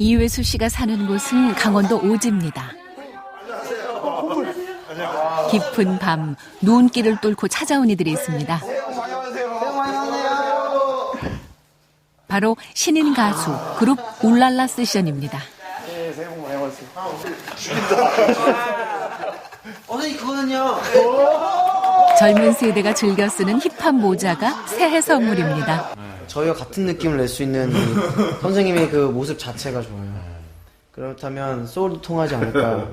이회수 씨가 사는 곳은 강원도 오지입니다. 깊은 밤 눈길을 뚫고 찾아온 이들이 있습니다. 바로 신인 가수 그룹 울랄라 세션입니다. 젊은 세대가 즐겨 쓰는 힙합 모자가 새해 선물입니다. 저희와 같은 느낌을 낼 수 있는 이 선생님의 그 모습 자체가 좋아요. 그렇다면 소울도 통하지 않을까.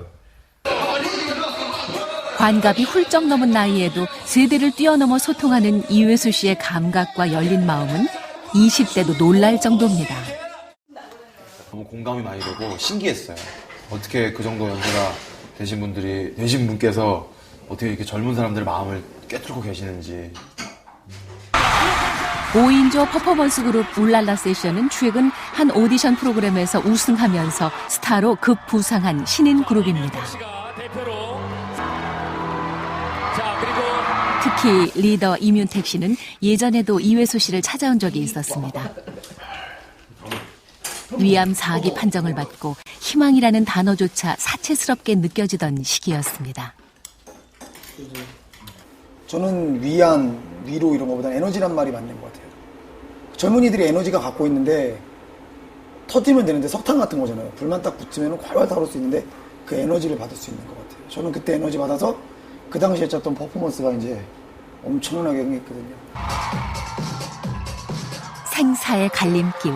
관갑이 훌쩍 넘은 나이에도 세대를 뛰어넘어 소통하는 이회수 씨의 감각과 열린 마음은 20대도 놀랄 정도입니다. 너무 공감이 많이 되고 신기했어요. 어떻게 그 정도 연세가 되신 분들이 되신 분께서 어떻게 이렇게 젊은 사람들의 마음을 꿰뚫고 계시는지 5인조 퍼포먼스 그룹 울랄라 세션은 최근 한 오디션 프로그램에서 우승하면서 스타로 급부상한 신인 그룹입니다. 특히 리더 이윤택 씨는 예전에도 이회수 씨를 찾아온 적이 있었습니다. 위암 4기 판정을 받고 희망이라는 단어조차 사치스럽게 느껴지던 시기였습니다. 저는 위안, 위로 이런 것보다 에너지란 말이 맞는 것 같아요. 젊은이들이 에너지가 갖고 있는데 터지면 되는데 석탄 같은 거잖아요. 불만 딱 붙으면 활활 타올 수 있는데 그 에너지를 받을 수 있는 것 같아요. 저는 그때 에너지 받아서 그 당시에 짰던 퍼포먼스가 이제 엄청나게 흥했거든요. 생사의 갈림길.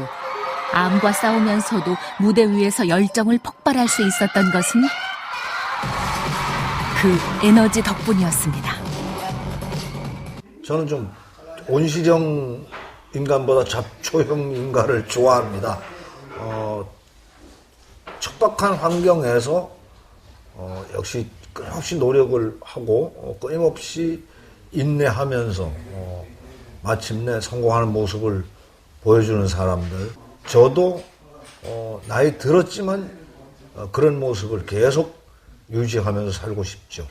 암과 싸우면서도 무대 위에서 열정을 폭발할 수 있었던 것은 그 에너지 덕분이었습니다. 저는 좀 온실형 인간보다 잡초형 인간을 좋아합니다. 어, 척박한 환경에서 어, 역시 끊임없이 노력을 하고 어, 끊임없이 인내하면서 어, 마침내 성공하는 모습을 보여주는 사람들. 저도 어, 나이 들었지만 어, 그런 모습을 계속 유지하면서 살고 싶죠.